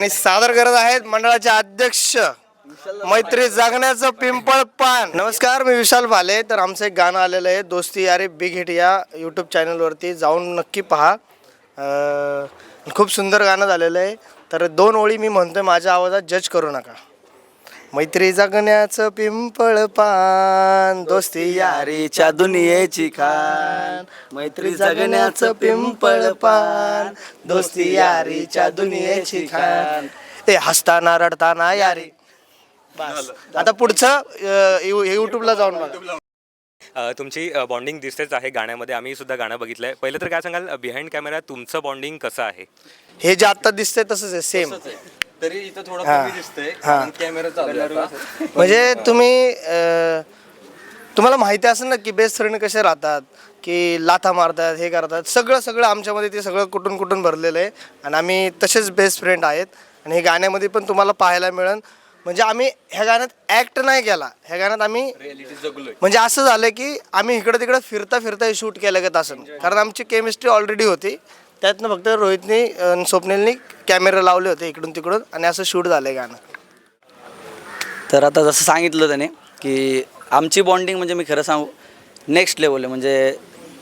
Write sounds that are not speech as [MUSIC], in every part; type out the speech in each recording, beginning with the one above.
आणि सादर करत आहेत मंडळाचे अध्यक्ष. मैत्री जगण्याचं पिंपळ पान. नमस्कार मी विशाल भाले. तर आमचं एक गाणं आलेलं आहे दोस्ती अरे बिग हिट या यूट्यूब चॅनलवरती जाऊन नक्की पहा. अं, खूप सुंदर गाणं झालेलं आहे. तर दोन ओळी मी म्हणतोय माझ्या आवाजात जज करू नका. मैत्री जगण्याचं पिंपळ पान दोस्ती यारीच्या दुनियेची खान. मैत्री जगण्याचं पिंपळ पान दोस्ती यारीच्या दुनियेची खान. ए हसताना रडताना यारी. बस. आता पुढचं युट्यूबला जाऊन बघा. अ, तुमची बॉन्डिंग दिसतेच आहे गाण्यामध्ये. आम्ही सुद्धा गाणं बघितलंय. पहिलं तर काय सांगाल बिहाइंड कॅमेरा तुमचं बॉन्डिंग कसं आहे? हे जे आता दिसतंय तसंच आहे सेम तरी इथं थोडं. कमी दिसतंय. कारण कॅमेरा चालू आहे आता. म्हणजे तुम्ही अं, तुम्हाला माहिती असेल ना की बेस्ट फ्रेंड कसे राहतात की लाथा मारतात हे करतात सगळं सगळं आमच्यामध्ये ते सगळं कुठून कुठून भरलेलं आहे. आणि आम्ही तसेच बेस्ट फ्रेंड आहेत. आणि हे गाण्यामध्ये पण तुम्हाला पाहायला मिळेल. म्हणजे आम्ही ह्या गाण्यात ॲक्ट नाही केला. ह्या गाण्यात आम्ही रिअलिटी जगलोय. म्हणजे असं झालं की आम्ही इकडं तिकडं फिरता फिरता हे शूट केलं का असं कारण आमची केमिस्ट्री ऑलरेडी होती. त्यातनं फक्त रोहितनी आणि स्वप्नीलनी कॅमेरा लावले होते इकडून तिकडून आणि असं शूट झालं आहे गाणं. तर आता जसं सांगितलं त्याने की आमची बॉन्डिंग म्हणजे मी खरं सांगू नेक्स्ट लेवल आहे. म्हणजे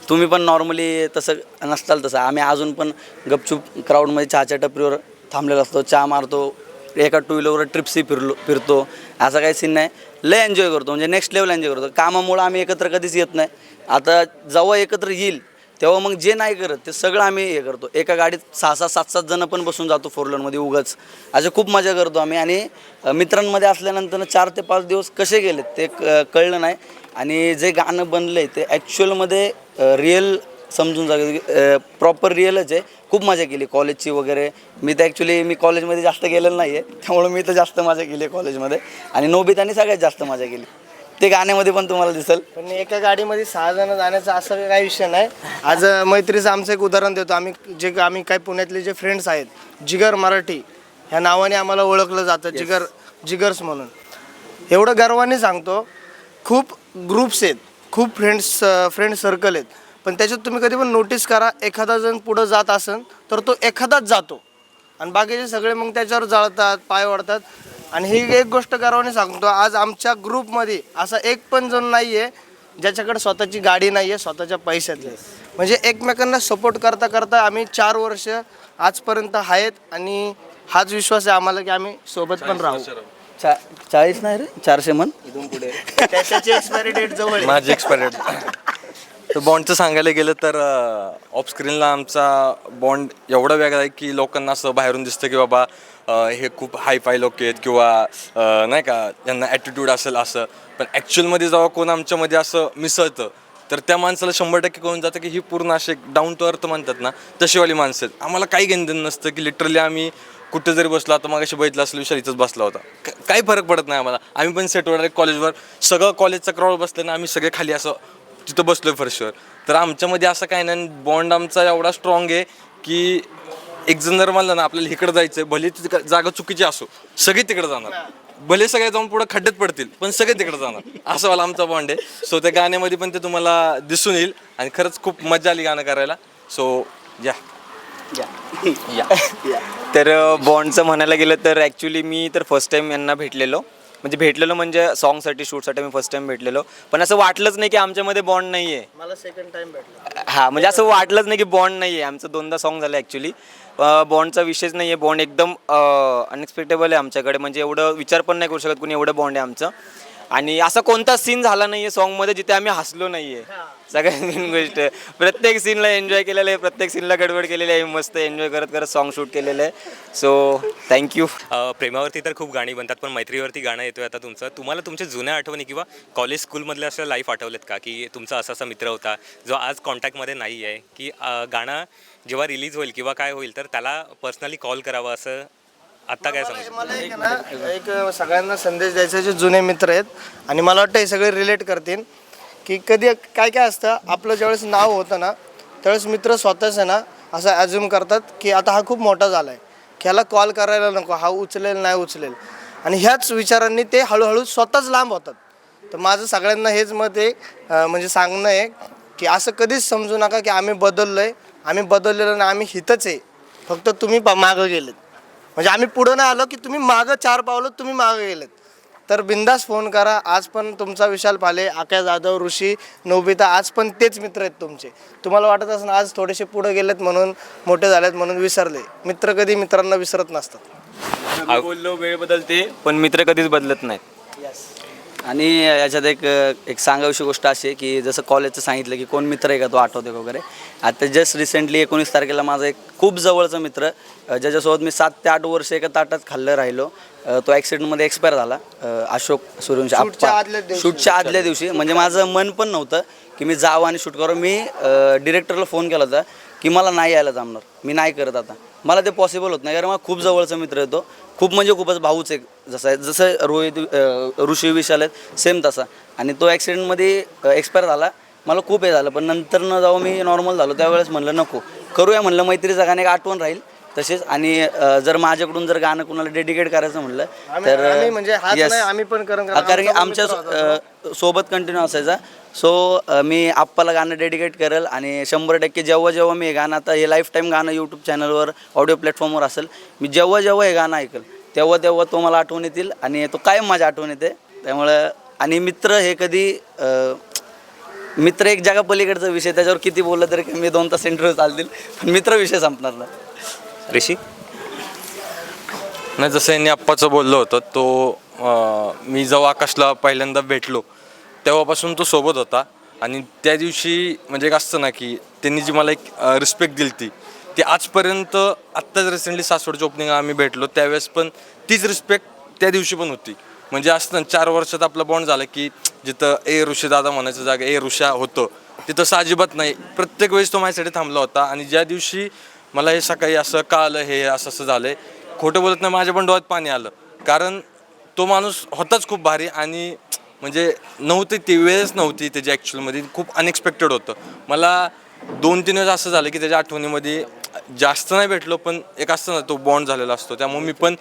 तुम्ही पण नॉर्मली तसं नसताल तसं. आम्ही अजून पण गपचूप क्राऊडमध्ये चहाच्या टपरीवर थांबलेलो असतो चहा मारतो एका टू व्हीलरवर ट्रिप्सही फिरलो फिरतो. असा काही सीन नाही. लय एन्जॉय करतो. म्हणजे नेक्स्ट लेवल एन्जॉय करतो. कामामुळं आम्ही एकत्र कधीच येत नाही. आता जेव्हा एकत्र येईल तेव्हा मग जे नाही करत ते सगळं आम्ही हे करतो. एका गाडीत सहा सहा सात सात जण पण बसून जातो फोर व्हीलरमध्ये उगाच. असे खूप मजा करतो आम्ही. आणि मित्रांमध्ये असल्यानंतर चार ते पाच दिवस कसे गेलेत ते क- कळलं नाही. आणि जे गाणं बनलं आहे ते ॲक्च्युअलमध्ये रिअल समजून जा प्रॉपर रिअलच आहे. खूप मजा केली कॉलेजची वगैरे. मी तर ॲक्च्युली मी कॉलेजमध्ये जास्त गेलेलं नाही आहे त्यामुळे मी तर जास्त मजा केली आहे कॉलेजमध्ये आणि नोबितानी सगळ्यात जास्त मजा केली. ते गाण्यामध्ये पण तुम्हाला दिसेल. पण एका गाडीमध्ये सहा जण जाण्याचा असा काही विषय नाही. आज मैत्रीचं आमचं एक उदाहरण देतो. आम्ही जे आम्ही काही पुण्यातले जे फ्रेंड्स आहेत जिगर मराठी ह्या नावाने आम्हाला ओळखलं जातं जिगर जिगर्स म्हणून. एवढं गर्वाने सांगतो खूप ग्रुप्स आहेत खूप फ्रेंड्स फ्रेंड सर्कल आहेत. पण त्याच्यात तुम्ही कधी पण नोटीस करा एखादा जण पुढं जात असेल तर तो एखादाच जातो. आणि बाकीचे सगळे मग त्याच्यावर जळतात पाय वाढतात आणि ही एक गोष्ट गर्वाने सांगतो आज आमच्या ग्रुपमध्ये असा एक पण जण नाही आहे ज्याच्याकडे स्वतःची गाडी नाही आहे स्वतःच्या पैशातली. म्हणजे एकमेकांना सपोर्ट करता करता आम्ही चार वर्ष आजपर्यंत आहेत आणि हाच विश्वास आहे आम्हाला की आम्ही सोबत पण राहू. चा चाळीस नाही रे? चारशे म्हण? त्याची एक्सपायरी डेट जवळ आहे. माझी एक्सपायर्ड [LAUGHS] तर बॉन्डचं सांगायला गेलं तर ऑफ स्क्रीनला आमचा बॉन्ड एवढा वेगळा आहे की लोकांना असं बाहेरून दिसतं की बाबा हे खूप हाय फाय लोक आहेत किंवा नाही का त्यांना ॲटिट्यूड असेल असं. पण ॲक्च्युअलमध्ये जेव्हा कोण आमच्यामध्ये असं मिसळतं तर त्या माणसाला शंभर टक्के कळून जातं की ही पूर्ण असे डाऊन टू अर्थ म्हणतात ना तशीवाली माणसं आहेत. आम्हाला काही घेणं नसतं की लिटरली आम्ही कुठे जरी बसलो आता मग अशी बघितलं असलं विषय इथंच बसला होता. क- काही फरक पडत नाही आम्हाला. आम्ही पण सेटवर कॉलेजवर सगळं कॉलेजचा क्रॉड बसलं ना आम्ही सगळे खाली असं तिथं बसलोय फरशीवर तर आमच्यामध्ये असं काय नाही बॉन्ड आमचा एवढा स्ट्रॉंग आहे की एक जण जर म्हणलं ना आपल्याला इकडे जायचं भले ती तिकडं जागा चुकीची असो सगळे तिकडे जाणार. भले सगळे जाऊन पुढे खड्ड्यात पडतील पण सगळे तिकडे जाणार. असं वाला आमचा बॉन्ड आहे. सो त्या गाण्यामध्ये पण ते तुम्हाला दिसून येईल आणि खरंच खूप मजा आली गाणं करायला. सो [LAUGHS] या. तर बॉन्डचं म्हणायला गेलं तर ॲक्च्युली मी तर फर्स्ट टाईम यांना भेटलेलो. म्हणजे भेटलेलो म्हणजे सॉंगसाठी शूटसाठी मी फर्स्ट टाईम भेटलेलो. पण असं वाटलंच नाही की आमच्यामध्ये बॉन्ड नाही आहे मला सेकंड टाइम भेटला. हां म्हणजे असं वाटलंच नाही की बॉन्ड नाही आहे आमचं दोनदा सॉन्ग झालं ॲक्च्युली बॉन्डचा विषयच नाही आहे बॉन्ड एकदम अनएक्सपेक्टेबल आहे आमच्याकडे. म्हणजे एवढं विचार पण नाही करू शकत कुणी. एवढं बॉन्ड आहे आमचं. आणि असा कोणता सीन झाला नाही आहे सॉन्गमध्ये जिथे आम्ही हसलो नाही आहे सगळ्यात मेन गोष्ट. प्रत्येक सीनला एन्जॉय केलेलं आहे प्रत्येक सीनला गडबड केलेली आहे मस्त एन्जॉय करत करत सॉन्ग शूट केलेलं आहे. सो थँक्यू प्रेमावरती तर खूप गाणी बनतात पण मैत्रीवरती गाणं येतोय आता तुमचं. तुम्हाला तुमच्या जुन्या आठवणी किंवा कॉलेज स्कूलमधल्या असं लाईफ आठवलेत का? की तुमचा असा असा मित्र होता जो आज कॉन्टॅक्टमध्ये नाही आहे की गाणं जेव्हा रिलीज होईल किंवा काय होईल तर त्याला पर्सनली कॉल करावं असं आत्ता काय सांगू मला एक ना एक सगळ्यांना संदेश द्यायचा जे जुने मित्र आहेत. आणि मला वाटतं हे सगळे रिलेट करतील. की कधी काय काय असतं आपलं ज्यावेळेस नाव होतं ना त्यावेळेस मित्र स्वतःच आहे ना असं ॲझ्युम करतात की आता हा खूप मोठा झाला आहे की ह्याला कॉल करायला नको हा उचलेल नाही उचलेल. आणि ह्याच विचारांनी ते हळूहळू स्वतःच लांब होतात. तर माझं सगळ्यांना हेच मत आहे अं, म्हणजे सांगणं आहे की असं कधीच समजू नका की आम्ही बदललो आहे आम्ही बदललेलं नाही आम्ही हितच आहे. फक्त तुम्ही पा- मागं गेलेत. म्हणजे आम्ही पुढं नाही आलो की तुम्ही मागं चार पावलं तुम्ही मागं गेलेत. तर बिंदास फोन करा. आज पण तुमचा विशाल पाले आक्या जाधव ऋषी नोबिता आज पण तेच मित्र आहेत तुमचे. तुम्हाला वाटत असं आज थोडेसे पुढे गेलेत म्हणून मोठे झालेत म्हणून विसरले. मित्र कधी मित्रांना विसरत नसतात. बोललो वेळ बदलते पण मित्र कधीच बदलत नाहीत. आणि याच्यात एक एक सांगावीशी गोष्ट अशी आहे की जसं कॉलेजचं सांगितलं की कोण मित्र आहे का तो आठवते वगैरे. आता जस्ट रिसेंटली एकोणीस तारखेला माझा एक खूप जवळचा मित्र ज्याच्यासोबत मी सात ते आठ वर्ष एका ताटात खाल्लं राहिलो. तो ॲक्सिडेंटमध्ये एक्सपायर झाला. अशोक सूर्यवंशी शूटच्या आप्पा. आदल्या दिवशी. शूटच्या आदल्या दिवशी. म्हणजे माझं मन पण नव्हतं की मी जावं आणि शूट करू मी डिरेक्टरला फोन केला होता की मला नाही यायला जमणार. मी नाही करत आता. मला ते पॉसिबल होत नाही. कारण मला खूप जवळचा मित्र येतो खूप म्हणजे खूपच भाऊच एक जसं आहे जसं रोहित ऋषी विशाल आहेत सेम तसा. आणि तो ॲक्सिडेंटमध्ये एक्सपायर झाला. मला खूप हे झालं. पण नंतर न जाऊ मी नॉर्मल झालो. त्यावेळेस म्हणलं नको. करूया म्हणलं मैत्रीचा गाणे एक आठवण राहील. तसेच आणि अ, जर माझ्याकडून जर गाणं कुणाला डेडिकेट करायचं म्हणलं आम्ही- तर आम्ही म्हणजे हाच yes. नाही, आम्ही पण करण- कारण की आमच्या अ, सोबत कंटिन्यू असायचा. सो मी आप्पाला गाणं डेडिकेट करेल आणि शंभर टक्के जेव्हा जेव्हा मी हे गाणं आता हे लाईफ टाईम गाणं यूट्यूब चॅनलवर ऑडिओ प्लॅटफॉर्मवर असेल मी जेव्हा जेव्हा हे गाणं ऐकल तेव्हा तेव्हा तो मला आठवण येतील आणि तो कायम माझ्या आठवण येते. त्यामुळं आणि मित्र हे कधी अ, मित्र एक जगा पलीकडचा विषय त्याच्यावर किती बोललं तरी मी दोन तास इंटरव्ह्यू चालतील पण मित्र विषय संपणार नाही. ऋषी? नाही जसं यांनी आप्पाचं बोललं होतं तो मी जेव्हा आकाशला पहिल्यांदा भेटलो तेव्हापासून तो सोबत होता. आणि त्या दिवशी म्हणजे एक असतं ना की त्यांनी जी मला एक रिस्पेक्ट दिली ती ती आजपर्यंत आत्ताच रिसेंटली सासवडच्या ओपनिंग आम्ही भेटलो त्यावेळेस पण तीच रिस्पेक्ट त्या दिवशी पण होती. म्हणजे असतं ना, चार वर्षात आपला बॉन्ड झाला की जिथं ए ऋषी दादा म्हणायचं जागा ए ऋषा होतं तिथं असं अजिबात नाही. प्रत्येक वेळेस तो माझ्यासाठी थांबला होता. आणि ज्या दिवशी मला हे सकाळी असं कळालं हे असं असं झालंय. खोटं बोलत नाही माझ्या पण डोळ्यात पाणी आलं. कारण तो माणूस होताच खूप भारी आणि म्हणजे नव्हती ती वेळच नव्हती त्याची ॲक्च्युअलमध्ये खूप अनएक्सपेक्टेड होतं. मला दोन तीन वेळेस असं झालं की त्याच्या आठवणीमध्ये जास्त नाही भेटलो पण एक असतं ना तो बॉन्ड झालेला असतो. त्यामुळे मी पण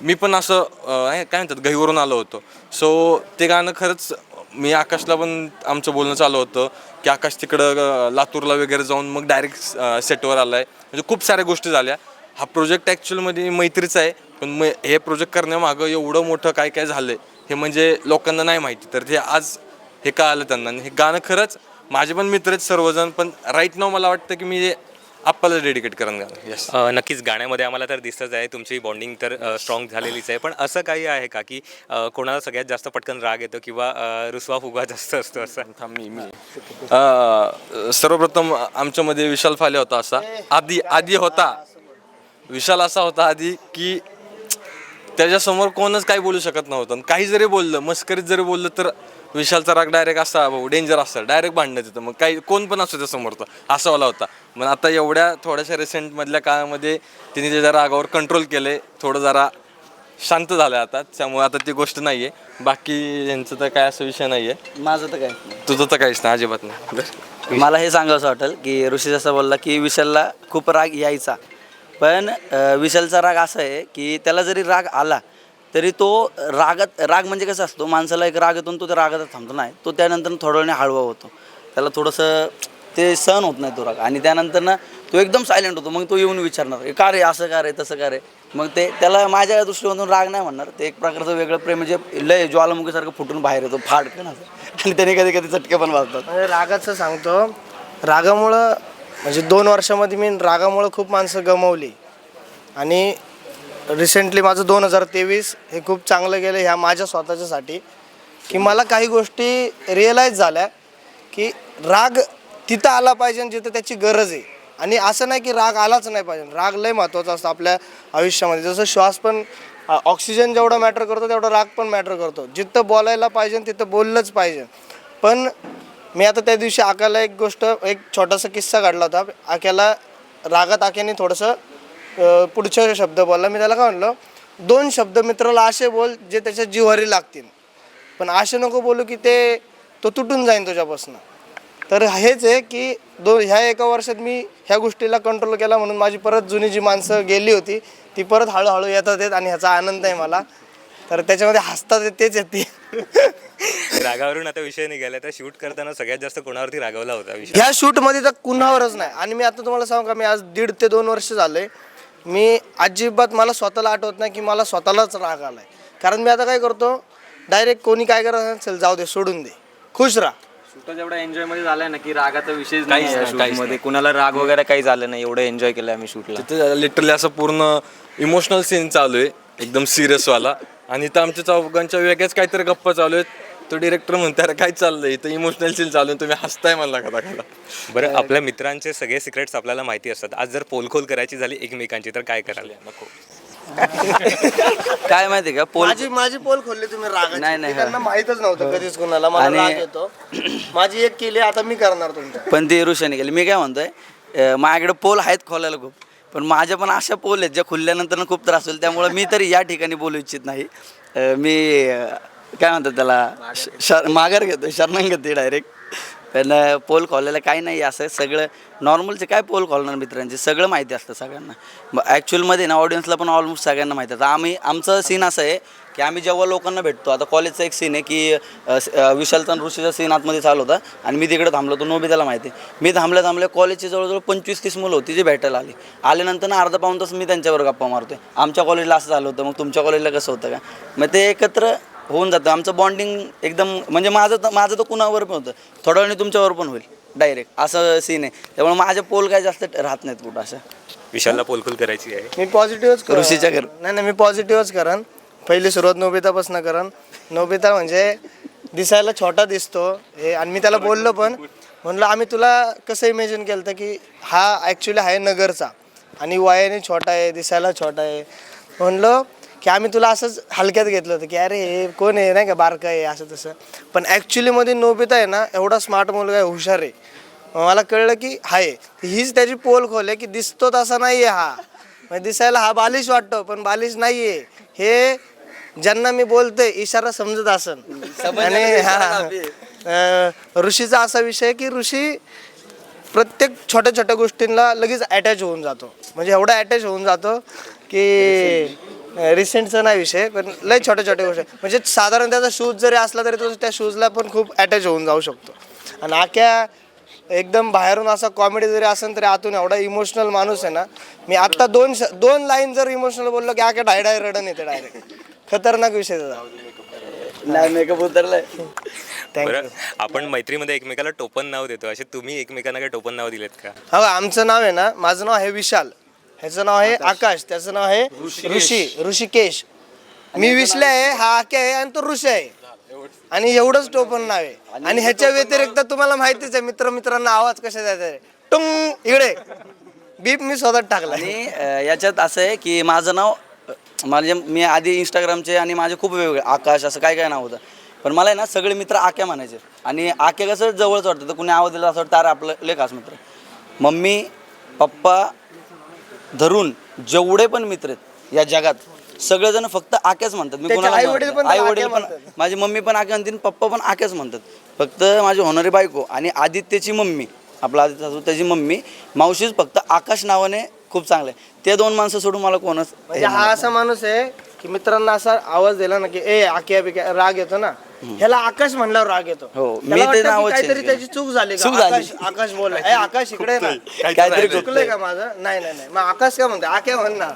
मी पण असं काय काय म्हणतात घहीवरून आलो होतो. सो ते गाणं खरंच मी आकाशला पण आमचं बोलणं चालू होतं की आकाश तिकडं लातूरला वगैरे जाऊन मग डायरेक्ट सेटवर आला आहे म्हणजे खूप साऱ्या गोष्टी झाल्या. हा प्रोजेक्ट ॲक्च्युअलमध्ये मैत्रीचा आहे पण म हे प्रोजेक्ट करण्यामागं एवढं मोठं काय काय झालं आहे हे म्हणजे लोकांना नाही माहिती. तर ते आज हे कळालं त्यांना. आणि हे गाणं खरंच माझे पण मित्र आहेत सर्वजण पण राईट नाव मला वाटतं की मी आप्पाला डेडिकेट करेन गाणं यस अ, नक्कीच गाण्यामध्ये आम्हाला तर दिसतच आहे तुमची बॉन्डिंग तर स्ट्रॉंग झालेलीच आहे. पण असं काही आहे का की अ, कोणाला सगळ्यात जास्त पटकन राग येतो किंवा अ, रुसवा फुगवा जास्त असतो असं? थांब मी मी अं, सर्वप्रथम आमच्यामध्ये विशाल फाले होता असा. आधी आधी होता. विशाल असा होता आधी की त्याच्यासमोर कोणच काही बोलू शकत नव्हतं. आणि काही जरी बोललं मस्करीत जरी बोललं तर विशालचा राग डायरेक्ट असा भाऊ डेंजर असता डायरेक्ट भांडण्यात येतं मग काही कोण पण असतो त्या समोरचा. असा वाला होता. मग आता एवढ्या थोड्याशा रिसेंटमधल्या काळामध्ये तिने त्याच्या रागावर कंट्रोल केले थोडं जरा शांत झालं आता त्यामुळे आता ती गोष्ट नाही आहे बाकी यांचं तर काय असं विषय नाही आहे माझं तर काय? तुझं तर काहीच नाही अजिबात नाही. मला हे सांगावं वाटेल की ऋषी जसं बोलला की विशालला खूप राग यायचा. पण अं, विशालचा राग असा आहे की त्याला जरी राग आला तरी तो रागात राग म्हणजे कसं असतो? माणसाला एक राग येतो आणि तो त्या रागातच थांबतो. नाही तो त्यानंतर थोड्या वेळाने हळवा होतो. त्याला थोडंसं ते सहन होत नाही तो राग. आणि त्यानंतर ना तो एकदम सायलेंट होतो. मग तो येऊन विचारणार का रे? असं का रे? तसं का रे? मग ते त्याला माझ्या दृष्टीमधून राग नाही म्हणणार. ते एक प्रकारचं वेगळं प्रेम म्हणजे लय ज्वालामुखीसारखं फुटून बाहेर येतो. फाडकन आणि त्याने कधी कधी चटके पण वाजतात. रागाचं सांगतो. रागामुळं म्हणजे दोन वर्षामध्ये मी रागामुळं खूप माणसं गमवली. आणि रिसेंटली माझं दोन हजार तेवीस हे खूप चांगलं गेलं ह्या माझ्या स्वतःच्यासाठी. की मला काही गोष्टी रिअलाईज झाल्या की राग तिथं आला पाहिजे आणि जिथं त्याची गरज आहे. आणि असं नाही की राग आलाच नाही पाहिजे. राग लय महत्त्वाचा असतो आपल्या आयुष्यामध्ये. जसं श्वास पण ऑक्सिजन जेवढं मॅटर करतो तेवढं राग पण मॅटर करतो. जिथं बोलायला पाहिजे तिथं बोललंच पाहिजे. पण मी आता त्या दिवशी आकाला एक गोष्ट एक छोटासा किस्सा काढला होता. आक्याला रागात आक्याने थोडंसं पुढचे शब्द बोलला. मी त्याला काय म्हणलं दोन शब्द मित्राला असे बोल जे त्याच्या जिव्हारी लागतील. पण असे नको बोलू की ते तो तुटून जाईन तुझ्यापासून. तर हेच आहे की दो ह्या एका वर्षात मी ह्या गोष्टीला कंट्रोल केला म्हणून माझी परत जुनी जी माणसं गेली होती ती परत हळूहळू येतात येत आणि ह्याचा आनंद आहे मला. तर त्याच्यामध्ये हसतात तेच येते रागावरून आता विषय निघाला तर शूट करताना सगळ्यात जास्त कोणावरती रागवला होता विषय? ह्या शूटमध्ये तर कुणावरच नाही. आणि मी आता तुम्हाला सांगू का मी आज दीड ते दोन वर्ष झाले मी अजिबात मला स्वतःला आठवत नाही की मला स्वतःलाच राग आलाय. कारण मी आता काय करतो डायरेक्ट कोणी काय करत असेल जाऊ दे सोडून दे. खुश राहा. शूट जेवढा एन्जॉयमध्ये झालाय ना की रागाचा काहीच नाही काहीच मध्ये. कुणाला राग वगैरे काही झालं नाही एवढं एन्जॉय केलं आम्ही शूटला. तिथे लिटरली असं पूर्ण इमोशनल सीन चालू आहे एकदम सिरियस वाला. आणि इथं आमच्या चौघांच्या वेगळ्याच काहीतरी गप्पा चालू आहेत. तो डिरेक्टर म्हणतो अरे काय चाललंय? इथं इमोशनल सीन चालू आहे तुम्ही हसताय मला कदा कदा बरं आपल्या मित्रांचे सगळे सिक्रेट्स आपल्याला माहिती असतात. आज जर पोलखोल करायची झाली एकमेकांची तर काय कराल? नको. [LAUGHS] काय माहिती का पोल माझी माझी पोल खोलली तुम्ही राग नाही, नाही, त्यांना माहितच नव्हतं कधीच कोणाला. मला आणि- राग येतो. माझी एक केली आता मी करणार तुमच्या. पण ते ऋषाने केली. मी काय म्हणतोय अं, माझ्याकडे पोल आहेत खोलायला खूप पण माझ्या पण अशा पोल आहेत ज्या खुलल्यानंतर खूप त्रास होईल. त्यामुळे मी तरी या ठिकाणी बोलू इच्छित नाही. अं, मी अं, काय म्हणतात त्याला श- शर माघार घेतो शरणंग घेते डायरेक्ट पण पोल खोलायला काही नाही. असं सगळं नॉर्मलचे काय पोल खोलणार मित्रांचे? सगळं माहिती असतं सगळ्यांना. ॲक्च्युअलमध्ये ना ऑडियन्सला पण ऑलमोस्ट सगळ्यांना माहिती असतं. आम्ही आमचं सीन असं आहे की आम्ही जेव्हा लोकांना भेटतो आता कॉलेजचा एक सीन आहे की अ, विशालचा आणि ऋषीचा सीन आतमध्ये चालू होता आणि मी तिकडे थांबलो होतो. त्याला माहिती आहे. मी थांबल्या थांबल्या कॉलेजची जवळजवळ पंचवीस तीस मुलं होती जी भेटायला आली. आल्यानंतर ना अर्धा पाऊन तास मी त्यांच्यावर गप्पा मारतोय. आमच्या कॉलेजला असं झालं होतं. मग तुमच्या कॉलेजला कसं होतं का? मग ते एकत्र होऊन जातं. आमचं बॉन्डिंग एकदम म्हणजे माझं तर माझं तर कुणावर पण होतं. थोड्या वेळाने तुमच्यावर पण होईल डायरेक्ट असं सीन आहे. त्यामुळे माझे पोल काय जास्त राहत नाहीत कुठं असं. विशालला पोलखोल करायची आहे? मी पॉझिटिव्हच ऋषीच्या घर. नाही नाही मी पॉझिटिव्हच करन पहिली सुरुवात नोबितापासून करन नोबिता म्हणजे दिसायला छोटा दिसतो. हे आणि मी त्याला बोललो पण म्हणलं आम्ही तुला कसं इमॅजिन केलं होतं की हा ॲक्च्युली आहे नगरचा. आणि वयाने छोटा आहे दिसायला छोटा आहे. म्हणलं की आम्ही तुला असंच हलक्यात घेतलं होतं की अरे हे कोण आहे? नाही का बारका आहे असं तसं. पण ॲक्च्युलीमध्ये नोबिता आहे ना एवढा स्मार्ट मुलगा आहे हुशार आहे. मला कळलं की आहे हीच त्याची पोल खोल आहे की दिसतो तसा नाही आहे हा. म्हणजे दिसायला हा बालिश वाटतो पण बालिश नाही आहे हे ज्यांना मी बोलतोय इशारा समजत असन. आणि हा ऋषीचा असा विषय की ऋषी प्रत्येक छोट्या छोट्या गोष्टींना लगेच अटॅच होऊन जातो. म्हणजे एवढा अटॅच होऊन जातो की रिसेंटचा नाही विषय पण लय छोट्या छोट्या गोष्टी. म्हणजे साधारण त्याचा शूज जरी असला तरी तो त्या शूजला पण खूप अटॅच होऊन जाऊ शकतो. आणि आख्या एकदम बाहेरून असा कॉमेडी जरी असेल तरी आतून एवढा इमोशनल माणूस आहे ना मी आत्ता दोन श- दोन लाईन जर इमोशनल बोललो की आख्या डाय डाय रडण येते डायरेक्ट खतरनाक विषय नाही मेकअप उतरलाय. थँक्यू बरं आपण मैत्रीमध्ये एकमेकाला टोपण नाव देतो. असे तुम्ही एकमेकांना काय टोपन नाव दिलेत का? हो आमचं नाव आहे ना माझं नाव आहे विशाल. ह्याचं नाव आहे आकाश. त्याचं नाव आहे ऋषी ऋषिकेश. मी विश्ले आहे हा आके आहे आणि तो ऋषी आहे. आणि एवढंच टोपण नाव आहे. आणि ह्याच्या व्यतिरिक्त तुम्हाला माहितीच आहे मित्र मित्रांना आवाज कशा द्यायचा आहे. टुंग इकडे. बीप मी स्वतः टाकला. आणि अ, याच्यात असं आहे की माझं नाव अ, माझे मी आधी इंस्टाग्रामचे आणि माझे खूप वेगवेगळे आकाश असं काय काय नाव होतं. पण मला आहे ना सगळे मित्र आक्या म्हणायचे. आणि आक्या कसं जवळच वाटतं तर कुणी आवाज दिला असं वाटतं अरे आपलं लय खास मित्र. मम्मी पप्पा धरून जेवढे पण मित्र आहेत या जगात सगळेजण फक्त आक्याच म्हणतात. मी कोणाला पण आई वडील पण. माझी मम्मी पण आक्या म्हणतील पप्पा पण आक्याच म्हणतात. फक्त माझी होणारी बायको आणि आदित्यची मम्मी आपला आदित्य सासू त्याची मम्मी मावशीच फक्त आकाश नावाने खूप चांगले ते दोन माणसं सोडून मला कोणच म्हणजे हा असा माणूस आहे की मित्रांना असा आवाज दिला ना की ए आक्या बिक्या राग येतो ना. ह्याला आकाश म्हणल्यावर राग येतो. हो, त्याला मी ते वाटतं की नावच काहीतरी change त्याची चूक झाली का? चूक झाली. आकाश आकाश बोल. आकाश इकडे ना. काहीतरी चुकलंय का माझं? नाही नाही नाही. मग आकाश काय म्हणते आक्या म्हण ना.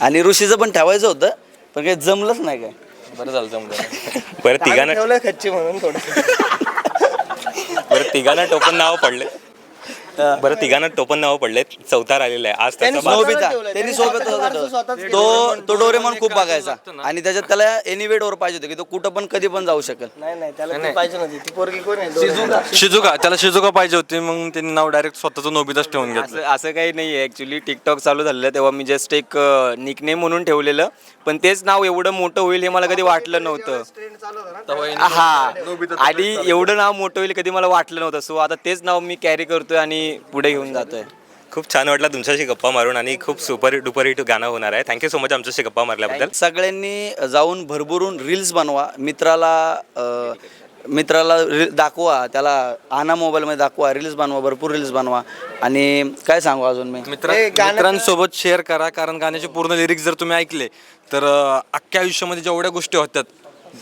आणि ऋषीचं पण ठेवायचं होतं पण काही जमलंच नाही काय. बरं झालं जमलं. बरं तिघांना ठेवलंय खच्ची म्हणून थोडं. बरं तिघांना टोपण नाव पडले. बरं तिघांना टोपण नाव पडले चौथार आलेलं आहे. आज त्यांनी त्याचा बा- नोबिता ठेवलंय. त्यांनी त्यांनी सोबत स्वतःचं वारसं होता स्वतःच तो तो डोरेमॉन खूप बघायचा. आणि त्याच्यात त्याला एनिवे डोर पाहिजे होतं की तो कुठं पण कधी पण जाऊ शकेल नाही नाही त्याला ती पाहिजे नव्हती. ती पोरगी कोण आहे? शिजुका. त्याला शिजुका पाहिजे होती मग त्यांनी नाव डायरेक्ट स्वतःचं नोबिताच ठेवून घेतलं. असं असं काही नाही आहे ॲक्च्युली टिकटॉक चालू झालेलं तेव्हा मी जस्ट एक निकनेम म्हणून ठेवलेलं. पण तेच नाव एवढं मोठं होईल हे मला कधी वाटलं नव्हतं. हा. आणि एवढं नाव मोठं होईल कधी मला वाटलं नव्हतं. सो आता तेच नाव मी कॅरी करतोय आणि पुढे घेऊन जातोय. खूप छान वाटलं तुमच्याशी गप्पा मारून आणि खूप सुपर डुपर हिट गाणं होणार आहे. थँक्यू सो मच आमच्याशी गप्पा मारल्याबद्दल. सगळ्यांनी जाऊन भरभरून रील्स बनवा. मित्राला अं, मित्राला री दाखवा. त्याला आणा मोबाईलमध्ये दाखवा. रील्स बनवा भरपूर रील्स बनवा. आणि काय सांगू अजून मी? मित्र मित्रांसोबत शेअर करा कारण गाण्याचे पूर्ण लिरिक्स जर तुम्ही ऐकले तर अं, अख्ख्या आयुष्यामध्ये जेवढ्या गोष्टी होत्यात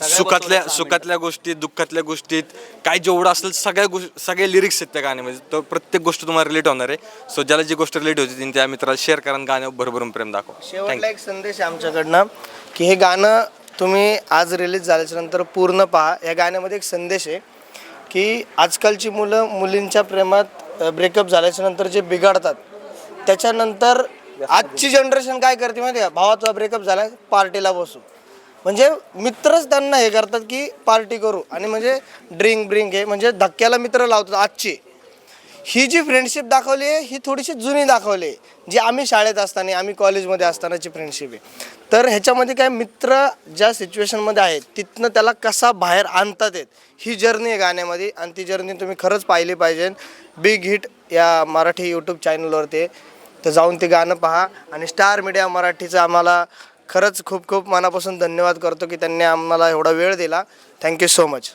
सुखातल्या सुखातल्या गोष्टीत दुःखातल्या गोष्टीत काय जेवढं असेल सगळ्या गोष्टी सगळे लिरिक्स आहेत त्या गाण्यामध्ये तर प्रत्येक गोष्ट तुम्हाला रिलेट होणार आहे. सो ज्याला जी गोष्ट रिलेट होती तिने त्या मित्राला शेअर करा आणि गाण्यावर भरभरून प्रेम दाखवा. शेवटला एक संदेश आहे आमच्याकडनं की हे गाणं तुम्ही आज रिलीज झाल्याच्यानंतर पूर्ण पहा. या गाण्यामध्ये एक संदेश आहे की आजकालची मुलं मुलींच्या प्रेमात ब्रेकअप झाल्याच्यानंतर जे बिघडतात त्याच्यानंतर आजची जनरेशन काय करते माहिती आहे का भावाचा ब्रेकअप झाला पार्टीला बसू. म्हणजे मित्रच त्यांना हे करतात की पार्टी करू. आणि म्हणजे ड्रिंक ब्रिंक हे म्हणजे धक्क्याला मित्र लावतात आजची. ही जी फ्रेंडशिप दाखवली आहे ही थोडीशी जुनी दाखवली आहे. जी आम्ही शाळेत असताना आम्ही कॉलेजमध्ये असतानाची फ्रेंडशिप आहे. तर ह्याच्यामध्ये काय मित्र ज्या सिच्युएशनमध्ये आहेत तिथनं त्याला कसा बाहेर आणतात येत ही जर्नी आहे गाण्यामध्ये. आणि ती जर्नी तुम्ही खरंच पाहिली पाहिजे. बिग हिट या मराठी यूट्यूब चॅनलवरती तर जाऊन ते गाणं पहा. आणि स्टार मीडिया मराठीचं आम्हाला खरंच खूप खूप मनापासून धन्यवाद करतो की त्यांनी आम्हाला एवढा वेळ दिला. Thank you so much